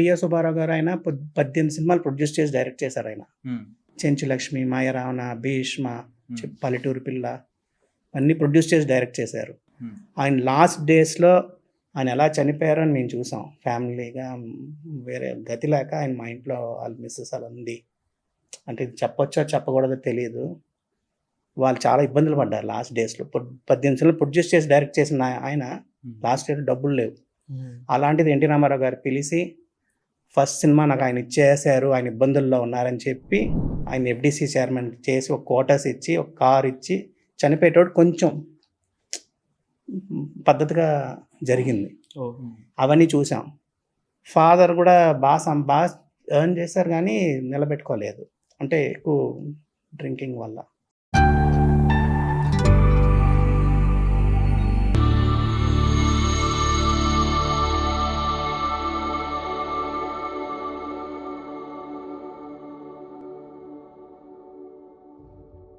PA Subbarao గారు ఆయన పద్- పద్దెనిమిది సినిమాలు ప్రొడ్యూస్ చేసి డైరెక్ట్ చేశారు ఆయన. చెంచు లక్ష్మి మాయరావణ భీష్మ పల్లెటూరు పిల్ల అన్నీ ప్రొడ్యూస్ చేసి డైరెక్ట్ చేశారు. ఆయన లాస్ట్ డేస్లో ఆయన ఎలా చనిపోయారో అని మేము చూసాం. ఫ్యామిలీగా వేరే గతి లేక ఆయన మా ఇంట్లో వాళ్ళ మిస్సెస్ అలా ఉంది. అంటే ఇది చెప్పొచ్చో చెప్పకూడదో తెలియదు వాళ్ళు చాలా ఇబ్బందులు పడ్డారు లాస్ట్ డేస్లో. పద్దెనిమిది సినిమాలు ప్రొడ్యూస్ చేసి డైరెక్ట్ చేసిన ఆయ- ఆయన లాస్ట్ డేలో డబ్బులు లేవు. అలాంటిది ఎన్టీ రామారావు గారు పిలిచి ఫస్ట్ సినిమా నాకు ఆయన ఇచ్చేసారు ఆయన ఇబ్బందుల్లో ఉన్నారని చెప్పి ఆయన ఎఫ్డిసి చైర్మన్ చేసి ఒక కోటర్స్ ఇచ్చి ఒక కార్ ఇచ్చి చనిపోయేటోడు కొంచెం పద్ధతిగా జరిగింది. అవన్నీ చూసాం. ఫాదర్ కూడా బాగా బాగా ఎర్న్ చేశారు కానీ నిలబెట్టుకోలేదు. అంటే ఎక్కువ డ్రింకింగ్ వల్ల.